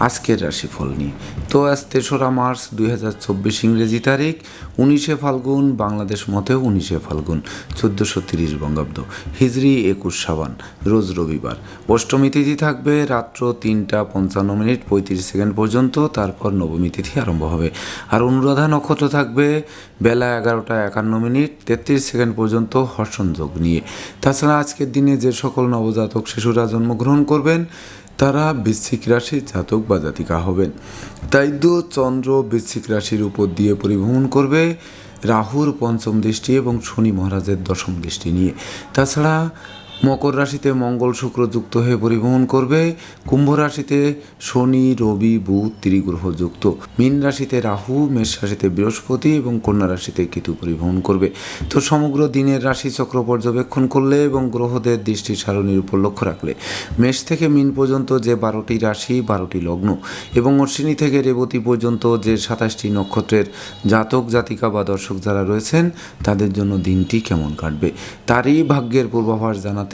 আজকের রাশিফল নিয়ে। তো আজ তেসরা মার্চ দুই হাজার চব্বিশ ইংরেজি তারিখ, উনিশে ফাল্গুন, বাংলাদেশ মতেও উনিশে ফাল্গুন, চোদ্দোশো তিরিশ বঙ্গাব্দ। হিজরি একুশ সাবান, রোজ রবিবার। অষ্টমী তিথি থাকবে রাত্র তিনটা পঞ্চান্ন মিনিট পঁয়ত্রিশ সেকেন্ড পর্যন্ত, তারপর নবমী তিথি আরম্ভ হবে। আর অনুরাধা নক্ষত্র থাকবে বেলা এগারোটা একান্ন মিনিট তেত্রিশ সেকেন্ড পর্যন্ত হর্ষণযোগ নিয়ে। তাছাড়া আজকের দিনে যে সকল নবজাতক শিশুরা জন্মগ্রহণ করবেন তারা বৃশ্চিক রাশির জাতক বা জাতিকা হবেন। তাই দু চন্দ্র বৃশ্চিক রাশির উপর দিয়ে পরিভ্রমণ করবে রাহুর পঞ্চম দৃষ্টি এবং শনি মহারাজের দশম দৃষ্টি নিয়ে। তাছাড়া মকর রাশিতে মঙ্গল শুক্র যুক্ত হয়ে পরিবহন করবে। কুম্ভ রাশিতে শনি, রবি, বুধ ত্রিগ্রহ যুক্ত। মীন রাশিতে রাহু, মেষ রাশিতে বৃহস্পতি এবং কন্যা রাশিতে কেতু পরিবহন করবে। তো সমগ্র দিনের রাশি চক্র পর্যবেক্ষণ করলে এবং গ্রহদের দৃষ্টি সারণীর উপর লক্ষ্য রাখলে মেষ থেকে মিন পর্যন্ত যে বারোটি রাশি, বারোটি লগ্ন এবং অশ্বিনী থেকে রেবতী পর্যন্ত যে সাতাশটি নক্ষত্রের জাতক, জাতিকা বা দর্শক যারা রয়েছেন, তাদের জন্য দিনটি কেমন কাটবে? তারই ভাগ্যের পূর্বাভাস জানাতে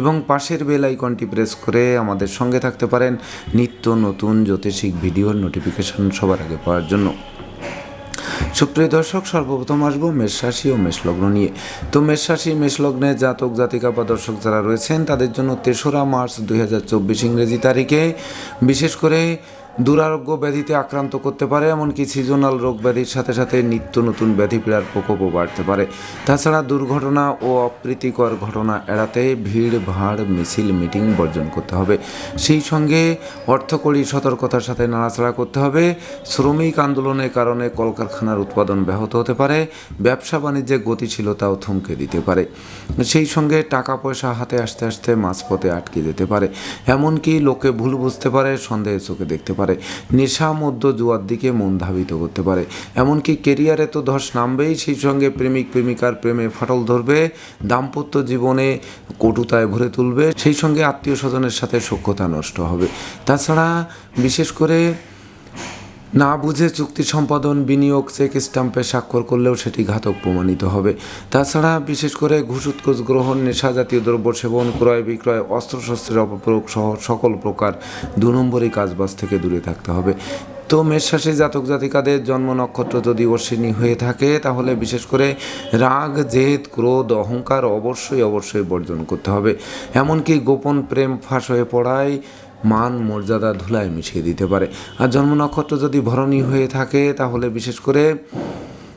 এবং পাশের বেল আইকনটি প্রেস করে আমাদের সঙ্গে থাকতে পারেন নিত্য নতুন জ্যোতিষিক ভিডিওর নোটিফিকেশন সবার আগে পাওয়ার জন্য। সুপ্রিয় দর্শক, সর্বপ্রথম আসব মেষ রাশি ও মেষলগ্ন নিয়ে। তো মেষ রাশি মেষলগ্নে জাতক, জাতিকা বা দর্শক যারা রয়েছেন, তাদের জন্য তেসরা মার্চ দুই হাজার চব্বিশ ইংরেজি তারিখে বিশেষ করে দুরারোগ্য ব্যাধিতে আক্রান্ত করতে পারে, এমনকি সিজনাল রোগ ব্যাধির সাথে সাথে নিত্য নতুন ব্যাধি পীড়ার প্রকোপও বাড়তে পারে। তাছাড়া দুর্ঘটনা ও অপ্রীতিকর ঘটনা এড়াতে ভিড়, ভাড়, মিছিল, মিটিং বর্জন করতে হবে। সেই সঙ্গে অর্থকরী সতর্কতার সাথে নাড়াচাড়া করতে হবে। শ্রমিক আন্দোলনের কারণে কলকারখানার উৎপাদন ব্যাহত হতে পারে, ব্যবসা বাণিজ্যে গতিশীলতাও থমকে দিতে পারে। সেই সঙ্গে টাকা পয়সা হাতে আসতে আসতে মাঝপথে আটকে যেতে পারে। এমনকি লোকে ভুল বুঝতে পারে সন্দেহের চোখে দেখতে পারে। নেশা মধ্য জুয়ার দিকে মন ধাবিত করতে পারে। এমনকি কেরিয়ারে তো ধস নামবেই, সেই সঙ্গে প্রেমিক প্রেমিকার প্রেমে ফাটল ধরবে, দাম্পত্য জীবনে কটুতায় ভরে তুলবে, সেই সঙ্গে আত্মীয় স্বজনের সাথে সখ্যতা নষ্ট হবে। তাছাড়া বিশেষ করে না বুঝে চুক্তি সম্পাদন, বিনিয়োগ, চেক স্টাম্পে স্বাক্ষর করলেও সেটি ঘাতক প্রমাণিত হবে। তাছাড়া বিশেষ করে ঘুষ গ্রহণ নেশা জাতীয় দ্রব্য সেবন, ক্রয় বিক্রয়, অস্ত্রশস্ত্রের অপপ্রয়োগ সহ সকল প্রকার দু নম্বরই কাজবাজ থেকে দূরে থাকতে হবে। তো মেষরাশি জাতক জাতিকাদের জন্ম নক্ষত্র যদি অশ্বিনী হয়ে থাকে, তাহলে বিশেষ করে রাগ, জেদ, ক্রোধ, অহংকার অবশ্যই অবশ্যই বর্জন করতে হবে। এমনকি গোপন প্রেম ফাঁস হয়ে পড়ায় মান, মর্যাদা ধুলায় মিশিয়ে দিতে পারে। আর জন্ম নক্ষত্র যদি ভরণী হয়ে থাকে, তাহলে বিশেষ করে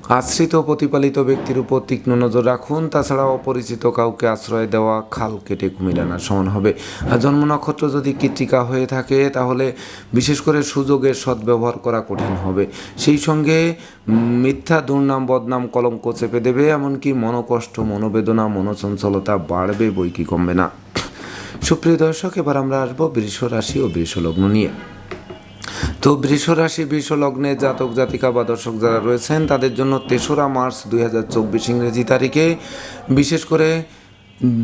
আশ্রিত প্রতিপালিত ব্যক্তির উপর তীক্ষ্ণ নজর রাখুন। তাছাড়া অপরিচিত কাউকে আশ্রয় দেওয়া, খাল কেটে কুমির আনার সমান হবে। আর জন্ম নক্ষত্র যদি কৃত্রিকা হয়ে থাকে, তাহলে বিশেষ করে সুযোগের সদ্ব্যবহার করা কঠিন হবে। সেই সঙ্গে মিথ্যা, দুর্নাম, বদনাম, কলঙ্ক চেপে দেবে, এমনকি মনোকষ্ট, মনোবেদনা, মনোচঞ্চলতা বাড়বে, বই কি কমবে না। সুপ্রিয় দর্শক, এবার আমরা আসব বৃষ রাশি ও বৃষ লগ্ন নিয়ে। তো বৃষ রাশি, বৃষ লগ্নে জাতক, জাতিকা বা দর্শক যারা রয়েছেন, তাদের জন্য তেসরা মার্চ দুই হাজার চব্বিশ ইংরেজি তারিখে বিশেষ করে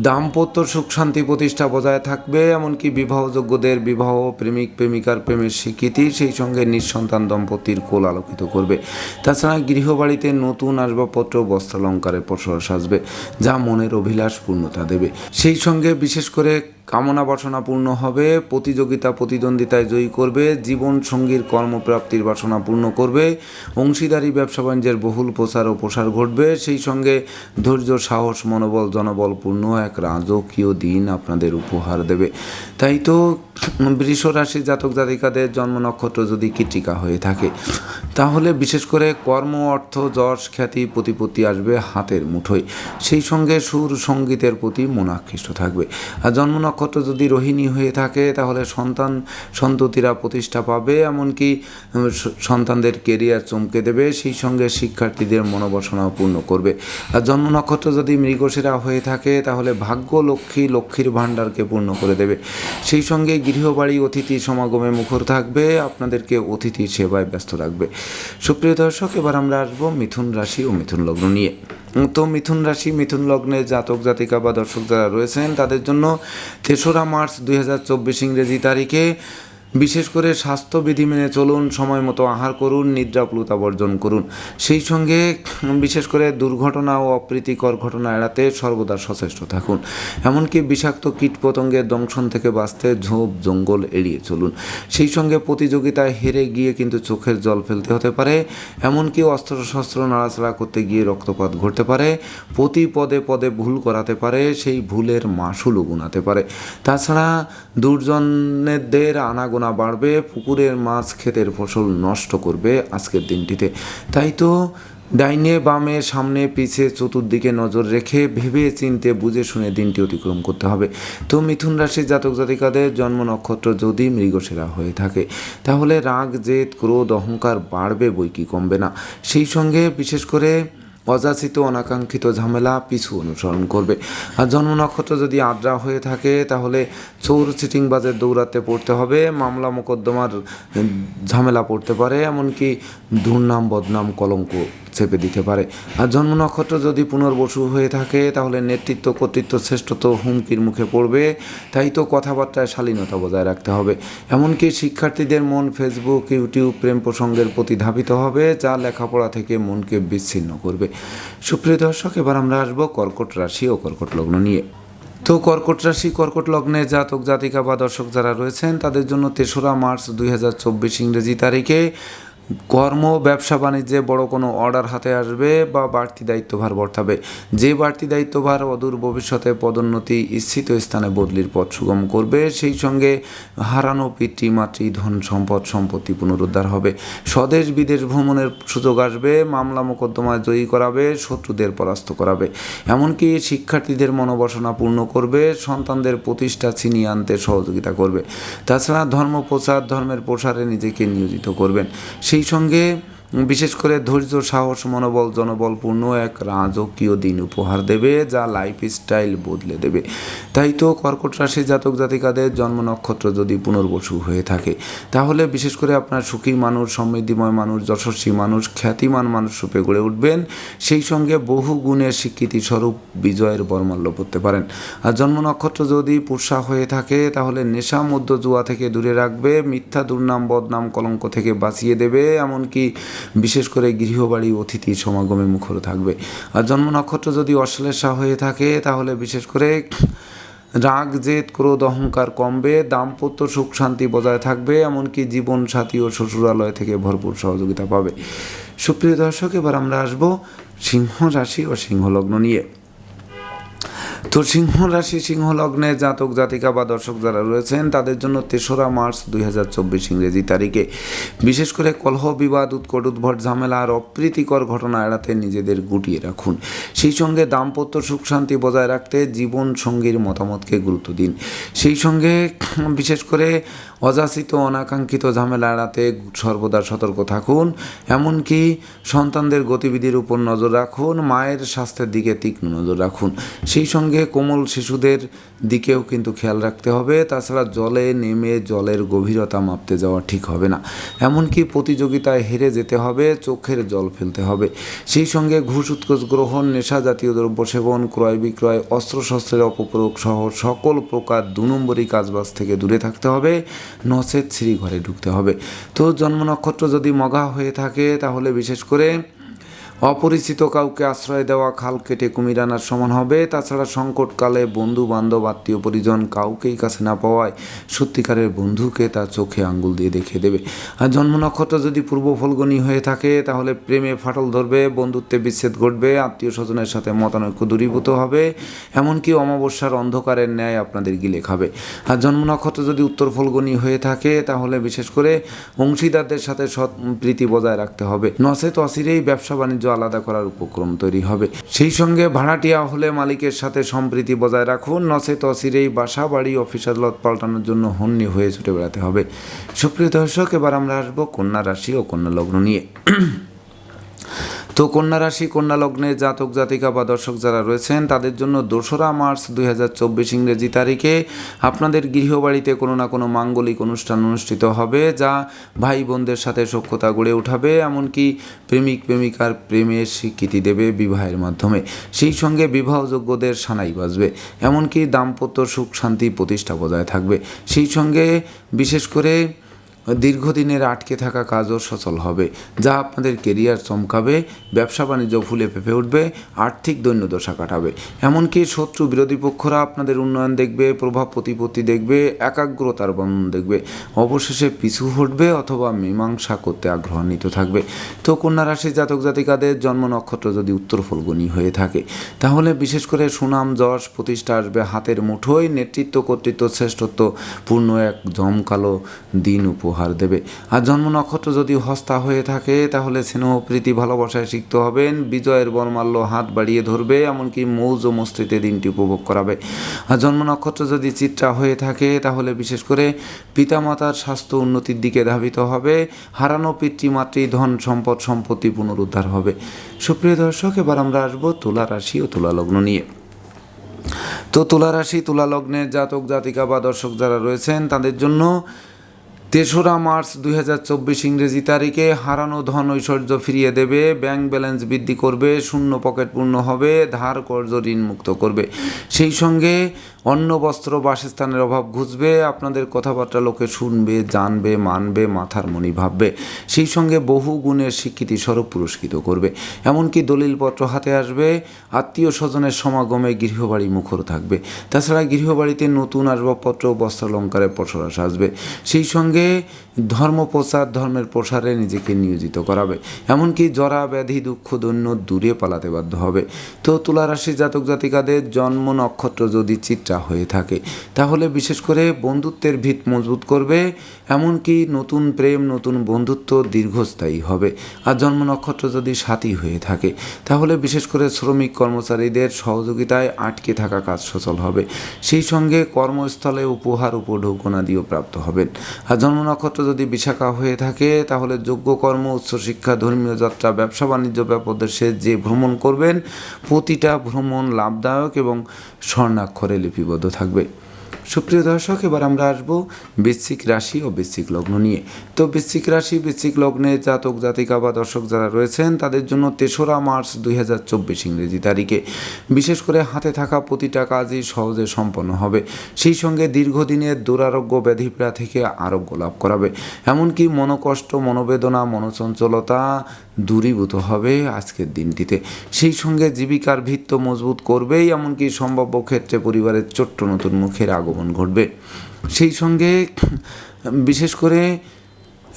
দাম্পত্য সুখ শান্তি প্রতিষ্ঠা বজায় থাকবে, এমনকি বিবাহযোগ্যদের বিবাহ প্রেমিক, প্রেমিকার প্রেমের স্বীকৃতি সেই সঙ্গে নিঃসন্তান দম্পতির কোল আলোকিত করবে। তাছাড়া গৃহবাড়িতে নতুন আসবাবপত্র, বস্ত্রালঙ্কারের প্রশ্বাস আসবে, যা মনের অভিলাষ পূর্ণতা দেবে। সেই সঙ্গে বিশেষ করে কামনা বাসনা পূর্ণ হবে, প্রতিযোগিতা প্রতিদ্বন্দ্বিতায় জয়ী করবে, জীবন সঙ্গীর কর্মপ্রাপ্তির বাসনা পূর্ণ করবে, অংশীদারি, ব্যবসা বাণিজ্যের বহুল প্রসার ও প্রসার ঘটবে। সেই সঙ্গে ধৈর্য, সাহস, মনোবল, জনবল পূর্ণ এক রাজকীয় দিন আপনাদের উপহার দেবে। তাই তো বৃষ রাশির জাতক জাতিকাদের জন্ম নক্ষত্র যদি কৃতিকা হয়ে থাকে তাহলে বিশেষ করে কর্ম, অর্থ, যশ, খ্যাতি, প্রতিপত্তি আসবে হাতের মুঠোয়। সেই সঙ্গে সুর সঙ্গীতের প্রতি মন আকৃষ্ট থাকবে। আর জন্ম নক্ষত্র যদি রোহিণী হয়ে থাকে, তাহলে সন্তান সন্ততিরা প্রতিষ্ঠা পাবে, এমনকি সন্তানদের কেরিয়ার চমকে দেবে, সেই সঙ্গে শিক্ষার্থীদের মনোবাসনা পূর্ণ করবে। আর জন্ম নক্ষত্র যদি মৃগশিরা হয়ে থাকে, তাহলে ভাগ্য লক্ষ্মী লক্ষ্মীর ভাণ্ডারকে পূর্ণ করে দেবে। সেই সঙ্গে গৃহবাড়ি অতিথি সমাগমে মুখর থাকবে, আপনাদেরকে অতিথি সেবায় ব্যস্ত রাখবে। সুপ্রিয় দর্শক, এবার আমরা আসব মিথুন রাশি ও মিথুন লগ্ন নিয়ে। তো মিথুন রাশি, মিথুন লগ্নে জাতক, জাতিকা বা দর্শক যারা রয়েছেন, তাদের জন্য তেসরা মার্চ দুই হাজার চব্বিশ ইংরেজি তারিখে বিশেষ করে স্বাস্থ্যবিধি মেনে চলুন, সময় মতো আহার করুন নিদ্রাপ্লুতা বর্জন করুন। সেই সঙ্গে বিশেষ করে দুর্ঘটনা ও অপ্রীতিকর ঘটনা এড়াতে সর্বদা সচেষ্ট থাকুন। এমনকি বিষাক্ত কীটপতঙ্গের দংশন থেকে বাঁচতে ঝোপ, জঙ্গল এড়িয়ে চলুন। সেই সঙ্গে প্রতিযোগিতায় হেরে গিয়ে কিন্তু চোখের জল ফেলতে হতে পারে। এমনকি অস্ত্রশস্ত্র নাড়াচাড়া করতে গিয়ে রক্তপাত ঘটতে পারে। প্রতি পদে পদে ভুল করাতে পারে, সেই ভুলের মাসুলও গুনাতে পারে। তাছাড়া দুর্জনেদের আনাগোনা বাড়বে, পুকুরের মাছ ক্ষেতের ফসল নষ্ট করবে আজকের দিনটিতে। তাই তো ডাইনে বামে সামনে পিছে চতুর্দিকে নজর রেখে ভেবে চিনতে বুঝে শুনে দিনটি অতিক্রম করতে হবে। তো মিথুন রাশির জাতক জাতিকাদের জন্ম নক্ষত্র যদি মৃগশিরা হয়ে থাকে, তাহলে রাগ, জেদ, ক্রোধ, অহংকার বাড়বে বই কি কমবে না। সেই সঙ্গে বিশেষ করে অযাচিত, অনাকাঙ্ক্ষিত ঝামেলা পিছু অনুসরণ করবে। আর জন্ম নক্ষত্র যদি আদ্রা হয়ে থাকে, তাহলে চোর চিটিংবাজের দৌড়াতে পড়তে হবে, মামলা মোকদ্দমার ঝামেলা পড়তে পারে, এমনকি দুর্নাম, বদনাম, কলঙ্ক চেপে দিতে পারে। আর জন্ম নক্ষত্র যদি পুনর্বসু হয়ে থাকে, তাহলে নেতৃত্ব, কর্তৃত্ব, শ্রেষ্ঠত্ব হুমকির মুখে পড়বে, তাই তো কথাবার্তায় শালীনতা বজায় রাখতে হবে। এমনকি শিক্ষার্থীদের মন ফেসবুক ইউটিউব প্রেম প্রসঙ্গের প্রতি ধাবিত হবে, যা লেখাপড়া থেকে মনকে বিচ্ছিন্ন করবে। সুপ্রিয় দর্শক, এবার আমরা আসব কর্কট রাশি ও কর্কট লগ্ন নিয়ে। তো কর্কট রাশি, কর্কট লগ্নে জাতক জাতিকা বা দর্শক যারা রয়েছেন, তাদের জন্য তেসরা মার্চ দুই হাজার চব্বিশ ইংরেজি তারিখে কর্ম, ব্যবসা, বাণিজ্যে বড় কোনো অর্ডার হাতে আসবে বা বাড়তি দায়িত্বভার বর্তাবে। যে বাড়তি দায়িত্বভার অদূর ভবিষ্যতে পদোন্নতি ইচ্ছিত স্থানে বদলির পথ সুগম করবে, সেই সঙ্গে হারানো পিতৃ, মাতৃ, ধন সম্পদ, সম্পত্তি পুনরুদ্ধার হবে। স্বদেশ বিদেশ ভ্রমণের সুযোগ আসবে, মামলা মোকদ্দমায় জয়ী করাবে, শত্রুদের পরাস্ত করাবে। এমনকি শিক্ষার্থীদের মনোবাসনা পূর্ণ করবে, সন্তানদের প্রতিষ্ঠা ছিনিয়ে আনতে সহযোগিতা করবে। তাছাড়া ধর্ম প্রচার ধর্মের প্রসারে নিজেকে নিয়োজিত করবেন। সেই সঙ্গে বিশেষ করে ধৈর্য, সাহস, মনোবল, জনবলপূর্ণ এক রাজকীয় দিন উপহার দেবে যা লাইফ স্টাইল বদলে দেবে। তাই তো কর্কট রাশি জাতক জাতিকাদের জন্ম নক্ষত্র যদি পুনর্বসু হয়ে থাকে, তাহলে বিশেষ করে আপনার সুখী মানুষ, সমৃদ্ধিময় মানুষ, যশস্বী মানুষ, খ্যাতিমান মানুষ রূপে গড়ে উঠবেন। সেই সঙ্গে বহু গুণের স্বীকৃতি স্বরূপ বিজয়ের বর্মাল্য পড়তে পারেন। আর জন্ম নক্ষত্র যদি পুষা হয়ে থাকে, তাহলে নেশা মধ্য জুয়া থেকে দূরে রাখবে, মিথ্যা দুর্নাম, বদনাম কলঙ্ক থেকে বাঁচিয়ে দেবে। এমনকি বিশেষ করে গৃহবাড়ি অতিথি সমাগমে মুখর থাকবে। আর জন্ম নক্ষত্র যদি অশ্লেষা হয়ে থাকে, তাহলে বিশেষ করে রাগ, জেদ, ক্রোধ, অহংকার কমবে, দাম্পত্য সুখ শান্তি বজায় থাকবে, এমনকি জীবন সাথী ও শ্বশুরালয় থেকে ভরপুর সহযোগিতা পাবে। সুপ্রিয় দর্শক, এবার আমরা আসব সিংহ রাশি ও সিংহ লগ্ন নিয়ে। তো সিংহ রাশি, সিংহ লগ্নে জাতক, জাতিকা বা দর্শক যারা রয়েছেন, তাদের জন্য তেসরা মার্চ দুই হাজার চব্বিশ ইংরেজি তারিখে। বিশেষ করে কলহ, বিবাদ, উৎকট, উদ্ভট, ঝামেলা আর অপ্রীতিকর ঘটনা এড়াতে নিজেদের গুটিয়ে রাখুন। সেই সঙ্গে দাম্পত্য সুখ শান্তি বজায় রাখতে জীবন সঙ্গীর মতামতকে গুরুত্ব দিন। সেই সঙ্গে বিশেষ করে অযাচিত, অনাকাঙ্ক্ষিত ঝামেলা এড়াতে সর্বদা সতর্ক থাকুন। এমনকি সন্তানদের গতিবিধির উপর নজর রাখুন, মায়ের স্বাস্থ্যের দিকে তীক্ষ্ণ নজর রাখুন। সেই সঙ্গে কোমল শিশুদের দিকেও কিন্তু খেয়াল রাখতে হবে। তাছাড়া জলে নেমে জলের গভীরতা মাপতে যাওয়া ঠিক হবে না। এমনকি প্রতিযোগিতায় হেরে যেতে হবে, চোখের জল ফেলতে হবে। সেই সঙ্গে ঘুষ উৎকোচ গ্রহণ, নেশা জাতীয় দ্রব্য সেবন, ক্রয় বিক্রয়, অস্ত্রশস্ত্রের অপপ্রয়োগ সহ সকল প্রকার দু নম্বরী কাজবাজ থেকে দূরে থাকতে হবে নচেত শ্রী ঘরে ঢুকতে হবে। তো জন্ম নক্ষত্র যদি মগা হয়ে থাকে, তাহলে বিশেষ করে অপরিচিত কাউকে আশ্রয় দেওয়া খাল কেটে কুমির আনার সমান হবে। তাছাড়া সংকটকালে বন্ধু বান্ধব আত্মীয় পরিজন কাউকেই কাছে না পাওয়ায় সত্যিকারের বন্ধুকে তার চোখে আঙ্গুল দিয়ে দেখিয়ে দেবে। আর জন্ম নক্ষত্র যদি পূর্ব ফলগনি হয়ে থাকে, তাহলে প্রেমে ফাটল ধরবে, বন্ধুত্বে বিচ্ছেদ ঘটবে আত্মীয় স্বজনের সাথে মতানৈক্য দূরীভূত হবে, এমনকি অমাবস্যার অন্ধকারের ন্যায় আপনাদের গিলে খাবে। আর জন্ম নক্ষত্র যদি উত্তর ফলগনি হয়ে থাকে, তাহলে বিশেষ করে অংশীদারদের সাথে সৎ প্রীতি বজায় রাখতে হবে। নচেত অচিরেই ব্যবসা বাণিজ্য আলাদা করার উপক্রম তৈরি হবে। সেই সঙ্গে ভাড়াটিয়া হলে মালিকের সাথে সম্প্রীতি বজায় রাখুন। নচেত তসিরেই বাসা, বাড়ি অফিস আদালত পাল্টানোর জন্য হন্নি হয়ে ছুটে বেড়াতে হবে। সুপ্রিয় দর্শক, এবার আমরা আসব কন্যা রাশি ও কন্যা লগ্ন নিয়ে। তো কন্যা রাশি, কন্যা লগ্নে জাতক, জাতিকা বা দর্শক যারা রয়েছেন, তাদের জন্য দোসরা মার্চ দুই হাজার চব্বিশ ইংরেজি তারিখে আপনাদের গৃহবাড়িতে কোনো না কোনো মাঙ্গলিক অনুষ্ঠান অনুষ্ঠিত হবে, যা ভাই বোনদের সাথে সখ্যতা গড়ে উঠাবে, এমনকি প্রেমিক, প্রেমিকার প্রেমের স্বীকৃতি দেবে বিবাহের মাধ্যমে। সেই সঙ্গে বিবাহযোগ্যদের সানাই বাজবে, এমনকি দাম্পত্য সুখ শান্তি প্রতিষ্ঠা বজায় থাকবে। সেই সঙ্গে বিশেষ করে দীর্ঘদিনের আটকে থাকা কাজও সচল হবে, যা আপনাদের কেরিয়ার চমকাবে, ব্যবসা বাণিজ্য ফুলে ফেপে উঠবে, আর্থিক দৈন্যদশা কাটাবে। এমনকি শত্রু বিরোধী পক্ষরা আপনাদের উন্নয়ন দেখবে, প্রভাব প্রতিপত্তি দেখবে, একাগ্রতার বন্ধন দেখবে। অবশেষে পিছু হটবে অথবা মীমাংসা করতে আগ্রহান্বিত থাকবে। তো কন্যা রাশির জাতক জাতিকাদের জন্ম নক্ষত্র যদি উত্তর ফলগুনি হয়ে থাকে, তাহলে বিশেষ করে সুনাম, যশ, প্রতিষ্ঠা আসবে হাতের মুঠোয়। নেতৃত্ব কর্তৃত্ব শ্রেষ্ঠত্ব, পূর্ণ এক জমকালো দিন উপহার দেবে। আর জন্ম নক্ষত্র যদি হস্তা হয়ে থাকে, তাহলে স্নেহ, প্রীতি, ভালোবাসায় শিখতে হবেন। বিজয়ের বর্মাল্য হাত বাড়িয়ে ধরবে, এমনকি মৌজ ও মস্তিতে দিনটি উপভোগ করাবে। আর জন্ম নক্ষত্র যদি চিত্রা হয়ে থাকে, তাহলে বিশেষ করে পিতামাতার স্বাস্থ্য উন্নতির দিকে ধাবিত হবে। হারানো পিতৃমাতৃ ধন সম্পদ সম্পত্তি পুনরুদ্ধার হবে। সুপ্রিয় দর্শক, এবার আমরা আসব তুলা রাশি ও তুলা লগ্ন নিয়ে। তো তুলা রাশি, তুলা লগ্নের জাতক জাতিকা বা দর্শক যারা রয়েছেন, তাদের জন্য তেসরা মার্চ দুই হাজার চব্বিশ ইংরেজি তারিখে হারানো ধন ঐশ্বর্য ফিরিয়ে দেবে, ব্যাংক ব্যালেন্স বৃদ্ধি করবে, শূন্য পকেট পূর্ণ হবে, ধার কর্জ ঋণ মুক্ত করবে। সেই সঙ্গে অন্ন, বস্ত্র, বাসস্থানের অভাব ঘুচবে, আপনাদের কথাবার্তা লোকে শুনবে, জানবে, মানবে, মাথার মনি ভাববে। সেই সঙ্গে বহু গুণের স্বীকৃতি স্বরূপ পুরস্কৃত করবে। এমনকি দলিলপত্র হাতে আসবে, আত্মীয় স্বজনের সমাগমে গৃহবাড়ি মুখর থাকবে। তাছাড়া গৃহবাড়িতে নতুন আসবাবপত্র বস্ত্রালঙ্কারের পসরাস আসবে সেই সঙ্গে ধর্ম প্রচার ধর্মের প্রসারে নিজেকে নিয়োজিত করাবে। এমনকি জরা, ব্যাধি, দুঃখ, দৈন্য দূরে পালাতে বাধ্য হবে। তো তুলারাশি জাতক জাতিকাদের জন্ম নক্ষত্র যদি চিত্রা হয়ে থাকে, তাহলে বিশেষ করে বন্ধুত্বের ভিত মজবুত করবে, এমনকি নতুন প্রেম, নতুন বন্ধুত্ব দীর্ঘস্থায়ী হবে। আর জন্ম নক্ষত্র যদি সাথী হয়ে থাকে, তাহলে বিশেষ করে শ্রমিক কর্মচারীদের সহযোগিতায় আটকে থাকা কাজ সচল হবে। সেই সঙ্গে কর্মস্থলে উপহার উপ উপঢৌকনাদিও প্রাপ্ত হবেন। আর জন্ম নক্ষত্র যদি বিশাখা হয়ে থাকে, তাহলে যোগ্য কর্ম উচ্চশিক্ষা ধর্মীয় যাত্রা, ব্যবসা, বাণিজ্য ব্যাপদেশে যে ভ্রমণ করবেন। প্রতিটা ভ্রমণ লাভদায়ক এবং স্বর্ণাক্ষরে লিপিবদ্ধ থাকবে। সুপ্রিয় দর্শক, এবার আমরা আসব বৃশ্চিক রাশি ও বৃশ্চিক লগ্ন নিয়ে। তো বৃশ্চিক রাশি, বৃশ্চিক লগ্নে জাতক, জাতিকা বা দর্শক যারা রয়েছেন, তাদের জন্য তেসরা মার্চ দুই হাজার চব্বিশ ইংরেজি তারিখে। বিশেষ করে হাতে থাকা প্রতিটা কাজই সহজে সম্পন্ন হবে। সেই সঙ্গে দীর্ঘদিনের দুরারোগ্য ব্যাধিপীড়া থেকে আরোগ্য লাভ করাবে। এমনকি মনোকষ্ট, মনোবেদনা, মনোচঞ্চলতা দূরীভূত হবে আজকের দিনটিতে। সেই সঙ্গে জীবিকার ভিত্ত মজবুত করবেই, এমনকি সম্ভাব্য ক্ষেত্রে পরিবারের ছোট্ট নতুন মুখের আগমন ঘটবে। সেই সঙ্গে, বিশেষ করে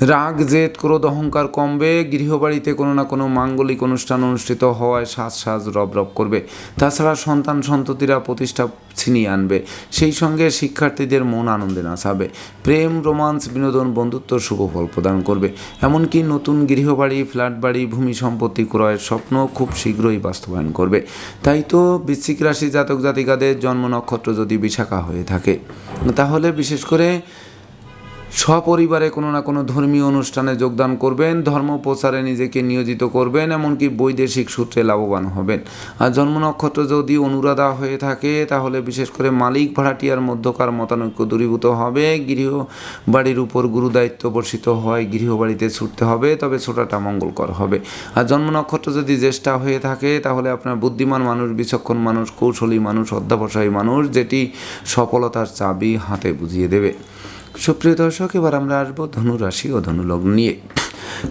রাগ, জেদ, ক্রোধ, অহংকার কমবে, গৃহবাড়িতে কোনো না কোনো মাঙ্গলিক অনুষ্ঠান অনুষ্ঠিত হওয়ায় সাজ সাজ রব রব করবে। তাছাড়া সন্তান সন্ততিরা প্রতিষ্ঠা ছিনিয়ে আনবে। সেই সঙ্গে শিক্ষার্থীদের মন আনন্দে নাচাবে। প্রেম, রোমান্স, বিনোদন, বন্ধুত্ব শুভ ফল প্রদান করবে। এমনকি নতুন গৃহবাড়ি ফ্ল্যাট বাড়ি ভূমি সম্পত্তি ক্রয়ের স্বপ্ন খুব শীঘ্রই বাস্তবায়ন করবে। তাই তো বৃশ্চিক রাশি জাতক জাতিকাদের জন্ম নক্ষত্র যদি বিশাখা হয়ে থাকে, তাহলে বিশেষ করে সপরিবারে কোনো না কোনো ধর্মীয় অনুষ্ঠানে যোগদান করবেন, ধর্ম প্রচারে নিজেকে নিয়োজিত করবেন, এমনকি বৈদেশিক সূত্রে লাভবান হবেন। আর জন্ম নক্ষত্র যদি অনুরাধা হয়ে থাকে, তাহলে বিশেষ করে মালিক ভাড়াটিয়ার মধ্যকার মতানৈক্য দূরীভূত হবে। গৃহ বাড়ির উপর গুরুদায়িত্ব বর্ষিত হয়, গৃহবাড়িতে ছুটতে হবে, তবে ছোটাটা মঙ্গলকর হবে। আর জন্ম নক্ষত্র যদি জ্যেষ্ঠা হয়ে থাকে, তাহলে আপনার বুদ্ধিমান মানুষ, বিচক্ষণ মানুষ, কৌশলী মানুষ, অধ্যাবসায়ী মানুষ, যেটি সফলতার চাবি হাতে বুঝিয়ে দেবে। সুপ্রিয় দর্শক এবার আমরা আসব ধনুরাশি ও ধনুলগ্ন নিয়ে।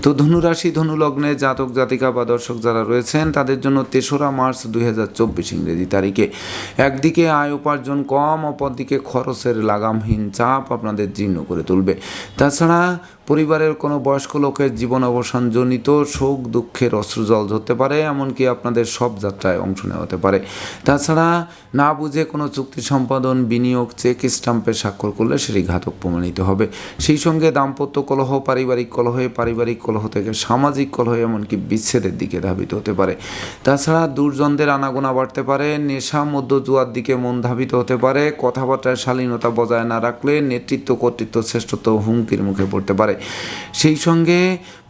তো ধনুরাশি, ধনুলগ্নে জাতক, জাতিকা বা দর্শক যারা রয়েছেন, তাদের জন্য তেসরা মার্চ দুই হাজার চব্বিশ ইংরেজি তারিখে। একদিকে আয় উপার্জন কম, অপরদিকে খরচের লাগামহীন চাপ আপনাদের জীর্ণ করে তুলবে। তাছাড়া পরিবারের কোনো বয়স্ক লোকের জীবন অবসানজনিত শোক, দুঃখের অশ্রুজল ধরতে পারে, এমনকি আপনাদের সব যাত্রায় অংশ নেওয়া হতে পারে। তাছাড়া না বুঝে কোনো চুক্তি সম্পাদন, বিনিয়োগ, চেক স্টাম্পে স্বাক্ষর করলে সেটি ঘাতক প্রমাণিত হবে। সেই সঙ্গে দাম্পত্য কলহ, পারিবারিক কলহে, পারিবারিক কলহ থেকে সামাজিক কলহ এমনকি বিচ্ছেদের দিকে ধাবিত হতে পারে। তাছাড়া দুর্জনদের আনাগোনা বাড়তে পারে, নেশা মধ্য জুয়ার দিকে মন ধাবিত হতে পারে, কথাবার্তায় শালীনতা বজায় না রাখলে নেতৃত্ব, কর্তৃত্ব, শ্রেষ্ঠত্ব হুমকির মুখে পড়তে পারে। সেই সঙ্গে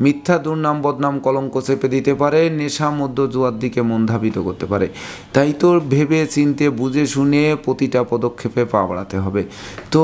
মিথ্যা, দুর্নাম, বদনাম, কলঙ্ক চেপে দিতে পারে, নেশা মধ্য জুয়ার দিকে মন ধাবিত করতে পারে। তাই তো ভেবে, চিনতে, বুঝে, শুনে প্রতিটা পদক্ষেপে পা বাড়াতে হবে। তো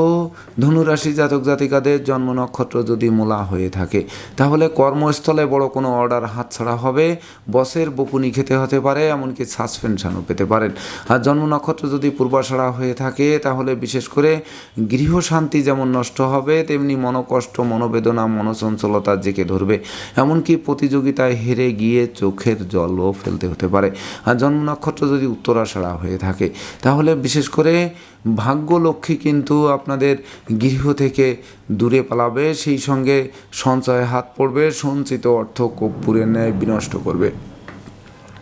ধনুরাশি জাতক জাতিকাদের জন্ম নক্ষত্র যদি মোলা হয়ে থাকে, তাহলে কর্মস্থলে বড় কোনো অর্ডার হাতছাড়া হবে। বসের বকুনি খেতে হতে পারে, এমনকি সাসপেনশনও পেতে পারেন। আর জন্ম নক্ষত্র যদি পূর্বাশাড়া হয়ে থাকে, তাহলে বিশেষ করে গৃহ শান্তি যেমন নষ্ট হবে, তেমনি মনোকষ্ট, মনোবেদনা, মনোচঞ্চলতা জেকে ধরবে। এমনকি প্রতিযোগিতায় হেরে গিয়ে চোখের জলও ফেলতে হতে পারে। আর জন্ম নক্ষত্র যদি উত্তরাষাড়া হয়ে থাকে, তাহলে বিশেষ করে ভাগ্য লক্ষ্মী কিন্তু আপনাদের গৃহ থেকে দূরে পালাবে, সেই সঙ্গে সঞ্চয়ে হাত পড়বে, সঞ্চিত অর্থ কর্পূরের ন্যায় বিনষ্ট করবে।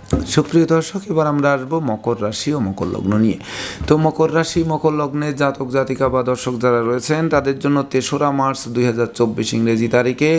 সুপ্রিয় দর্শক, এবার আমরা আসব মকর রাশি ও মকর লগ্ন নিয়ে। তো মকর রাশি, মকর লগ্নের জাতক, জাতিকা বা দর্শক যারা রয়েছেন, তাদের জন্য তেসরা মার্চ দুই হাজার চব্বিশ ইংরেজি তারিখে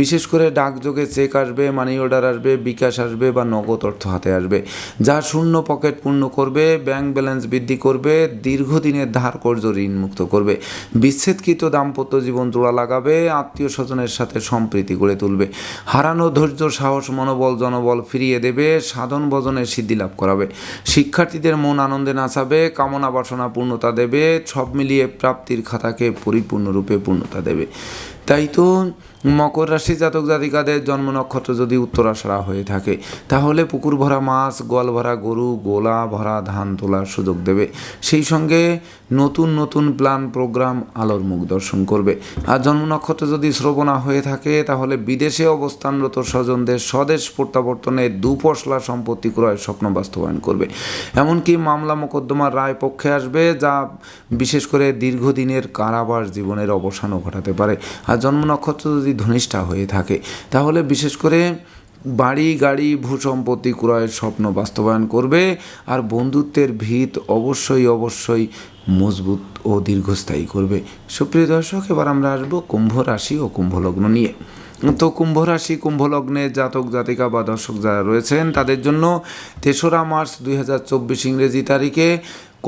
বিশেষ করে ডাকযোগে চেক আসবে মানি অর্ডার আসবে, বিকাশ আসবে বা নগদ অর্থ হাতে আসবে। যা শূন্য পকেট পূর্ণ করবে ব্যাংক ব্যালেন্স বৃদ্ধি করবে, দীর্ঘদিনের ধার কর্য ঋণ মুক্ত করবে। বিচ্ছেদকৃত দাম্পত্য জীবন জোড়া লাগাবে, আত্মীয় স্বজনের সাথে সম্প্রীতি গড়ে তুলবে। হারানো ধৈর্য, সাহস, মনোবল, জনবল ফিরিয়ে দেবে সাধন ভজনের সিদ্ধি লাভ করাবে। শিক্ষার্থীদের মন আনন্দে নাচাবে, কামনা বাসনা পূর্ণতা দেবে, সব মিলিয়ে প্রাপ্তির খাতাকে পরিপূর্ণরূপে পূর্ণতা দেবে। তাই তো মকর রাশি জাতক জাতিকাদের জন্ম নক্ষত্র যদি উত্তরাশারা হয়ে থাকে, তাহলে পুকুর ভরা মাছ, গোয়াল ভরা গরু, গোলা ভরা ধান তোলার সুযোগ দেবে। সেই সঙ্গে নতুন নতুন প্ল্যান প্রোগ্রাম আলোর মুখ দর্শন করবে। আর জন্ম নক্ষত্র যদি শ্রবণা হয়ে থাকে, তাহলে বিদেশে অবস্থানরত স্বজনদের স্বদেশ প্রত্যাবর্তনে দুপশলা সম্পত্তি ক্রয়ের স্বপ্ন বাস্তবায়ন করবে। এমনকি মামলা মোকদ্দমার রায় পক্ষে আসবে, যা বিশেষ করে দীর্ঘদিনের কারাবাস জীবনের অবসানও ঘটাতে পারে। আর জন্ম নক্ষত্র যদি ধনিষ্ঠা হয়ে থাকে, তাহলে বিশেষ করে বাড়ি, গাড়ি ভূসম্পত্তি ক্রয়ের স্বপ্ন বাস্তবায়ন করবে আর বন্ধুত্বের ভিত অবশ্যই অবশ্যই মজবুত ও দীর্ঘস্থায়ী করবে। সুপ্রিয় দর্শক, এবার আমরা আসব কুম্ভ রাশি ও কুম্ভ লগ্ন নিয়ে। তো কুম্ভ রাশি, কুম্ভ লগ্নে জাতক, জাতিকা বা দর্শক যারা রয়েছেন, তাদের জন্য তেসরা মার্চ দুই হাজার চব্বিশ ইংরেজি তারিখে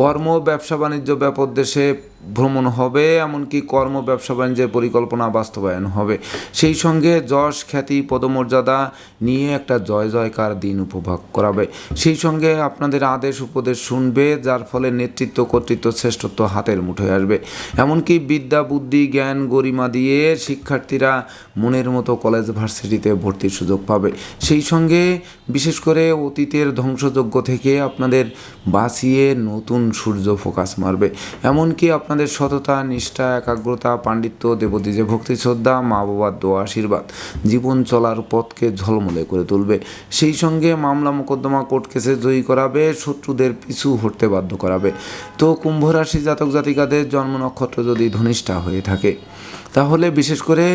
কর্ম, ব্যবসা, বাণিজ্য, ব্যাপক দেশে ভ্রমণ হবে, এমনকি কর্ম, ব্যবসা, বাণিজ্যের পরিকল্পনা বাস্তবায়ন হবে। সেই সঙ্গে যশ, খ্যাতি, পদমর্যাদা নিয়ে একটা জয়, জয়কার দিন উপভোগ করাবে। সেই সঙ্গে আপনাদের আদেশ, উপদেশ শুনবে, যার ফলে নেতৃত্ব, কর্তৃত্ব, শ্রেষ্ঠত্ব হাতের মুঠোয় আসবে। এমনকি বিদ্যা, বুদ্ধি, জ্ঞান, গরিমা দিয়ে শিক্ষার্থীরা মনের মতো কলেজ, ভার্সিটিতে ভর্তির সুযোগ পাবে। সেই সঙ্গে বিশেষ করে অতীতের ধ্বংসযজ্ঞ থেকে আপনাদের বাঁচিয়ে নতুন সূর্য ফোকাস মারবে। এমনকি আপনাদের সততা, নিষ্ঠা, একাগ্রতা, পাণ্ডিত্য দেবদীজে ভক্তি, শ্রদ্ধা, মা বাবার দোয়া, আশীর্বাদ, জীবন চলার পথকে ঝলমলে করে তুলবে। সেই সঙ্গে মামলা মোকদ্দমা কোর্ট কেসে জয়ী করাবে, শত্রুদের পিছু হটতে বাধ্য করাবে। তো কুম্ভ রাশি জাতক জাতিকাদের জন্ম নক্ষত্র যদি ধনিষ্ঠা হয়ে থাকে, তাহলে বিশেষ করে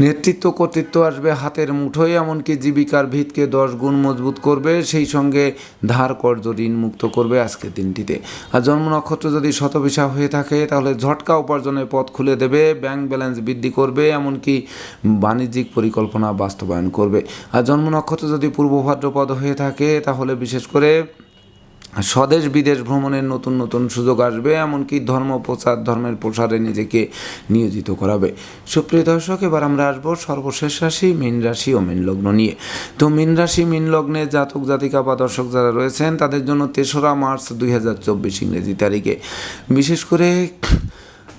নেতৃত্ব কর্তৃত্ব আসবে হাতের মুঠোয়, এমনকি জীবিকার ভিতকে দশ গুণ মজবুত করবে, সেই সঙ্গে ধার কর্য ঋণ মুক্ত করবে আজকের দিনটিতে। আর জন্ম নক্ষত্র যদি শতবিশা হয়ে থাকে, তাহলে ঝটকা উপার্জনের পথ খুলে দেবে, ব্যাংক ব্যালেন্স বৃদ্ধি করবে, এমনকি বাণিজ্যিক পরিকল্পনা বাস্তবায়ন করবে। আর জন্ম নক্ষত্র যদি পূর্ব ভাদ্রপদ হয়ে থাকে, তাহলে বিশেষ করে স্বদেশ বিদেশ ভ্রমণের নতুন নতুন সুযোগ আসবে, এমনকি ধর্ম, প্রচার, ধর্মের প্রসারে নিজেকে নিয়োজিত করাবে। সুপ্রিয় দর্শক, এবার আমরা আসব সর্বশেষ রাশি, মীন রাশি ও মীন লগ্ন নিয়ে। তো মীন রাশি, মীন লগ্নে জাতক, জাতিকা বা দর্শক যারা রয়েছেন, তাদের জন্য তেসরা মার্চ দুই হাজার চব্বিশ ইংরেজি তারিখে। বিশেষ করে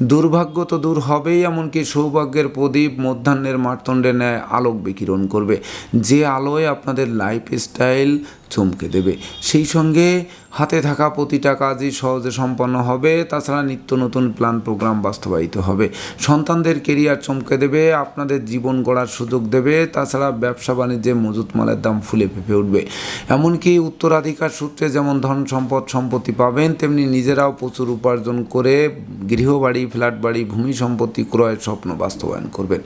দুর্ভাগ্য তো দূর হবেই, এমনকি সৌভাগ্যের প্রদীপ মধ্যাহ্নের মারতণ্ডে ন্যায় আলোক বিকিরণ করবে। যে আলোয় আপনাদের লাইফ স্টাইল চমকে দেবে। সেই সঙ্গে হাতে থাকা প্রতিটা কাজই সহজে সম্পন্ন হবে, তাছাড়া নিত্য নতুন প্ল্যান প্রোগ্রাম বাস্তবায়িত হবে। সন্তানদের কেরিয়ার চমকে দেবে, আপনাদের জীবন গড়ার সুযোগ দেবে, তাছাড়া ব্যবসা বাণিজ্যে মজুত মালের দাম ফুলে ফেঁপে উঠবে। এমনকি উত্তরাধিকার সূত্রে যেমন ধন সম্পদ সম্পত্তি পাবেন, তেমনি নিজেরাও প্রচুর উপার্জন করে গৃহবাড়ি ফ্ল্যাট বাড়ি ভূমি সম্পত্তি ক্রয়ের স্বপ্ন বাস্তবায়ন করবেন।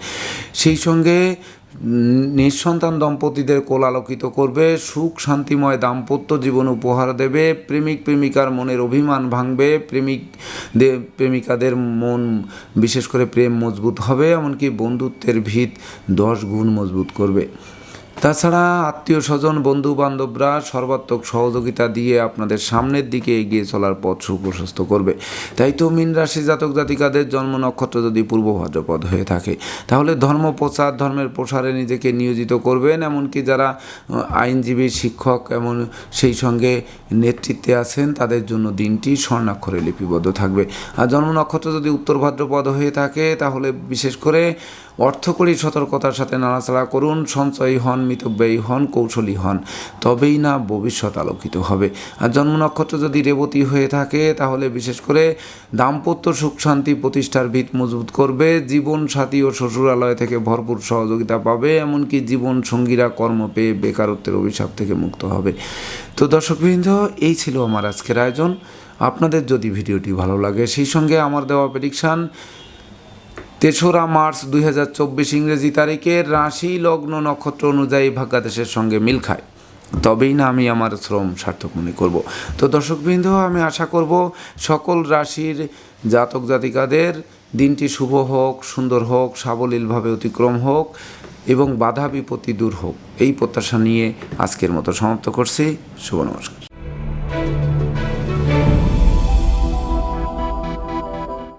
সেই সঙ্গে নিঃসন্তান দম্পতিদের কোল আলোকিত করবে, সুখ শান্তিময় দাম্পত্য জীবন উপহার দেবে, প্রেমিক প্রেমিকার মনের অভিমান ভাঙবে, প্রেমিক প্রেমিকাদের মন বিশেষ করে প্রেম মজবুত হবে, এমনকি বন্ধুত্বের ভিত দশ গুণ মজবুত করবে। তাছাড়া আত্মীয় স্বজন বন্ধু বান্ধবরা সর্বাত্মক সহযোগিতা দিয়ে আপনাদের সামনের দিকে এগিয়ে চলার পথ সুপ্রশস্ত করবে। তাই তো মীন রাশি জাতক জাতিকাদের জন্ম নক্ষত্র যদি পূর্ব ভাদ্রপদ হয়ে থাকে, তাহলে ধর্ম প্রচার, ধর্মের প্রসারে নিজেকে নিয়োজিত করবেন। এমনকি যারা আইনজীবী, শিক্ষক এমন সেই সঙ্গে নেতৃত্বে আছেন, তাদের জন্য দিনটি স্বর্ণাক্ষরে লিপিবদ্ধ থাকবে। আর জন্ম নক্ষত্র যদি উত্তর ভাদ্রপদ হয়ে থাকে, তাহলে বিশেষ করে অর্থকরী সতর্কতার সাথে নাড়াচাড়া করুন, সঞ্চয়ী হন, মিতব্যয়ী হন, কৌশলী হন, তবেই না ভবিষ্যৎ আলোকিত হবে। আর জন্ম নক্ষত্র যদি রেবতী হয়ে থাকে, তাহলে বিশেষ করে দাম্পত্য সুখ শান্তি প্রতিষ্ঠার ভিত মজবুত করবে। জীবন সাথী ও শ্বশুরালয় থেকে ভরপুর সহযোগিতা পাবে, এমনকি জীবন সঙ্গীরা কর্ম পেয়ে বেকারত্বের অভিশাপ থেকে মুক্ত হবে। তো দর্শকবৃন্দ, এই ছিল আমার আজকের আয়োজন। আপনাদের যদি ভিডিওটি ভালো লাগে, সেই সঙ্গে আমার দেওয়া প্রেডিকশান তেসরা মার্চ দুই হাজার চব্বিশ ইংরেজি তারিখে রাশি লগ্ন নক্ষত্র অনুযায়ী ভাগ্যাদেশের সঙ্গে মিল খায়। তবেই না আমি আমার শ্রম সার্থক মনে করব। তো দর্শকবৃন্দ, আমি আশা করব সকল রাশির জাতক জাতিকাদের দিনটি শুভ হোক, সুন্দর হোক, সাবলীলভাবে অতিক্রম হোক এবং বাধা বিপত্তি দূর হোক। এই প্রত্যাশা নিয়ে আজকের মতো সমাপ্ত করছি। শুভ নমস্কার।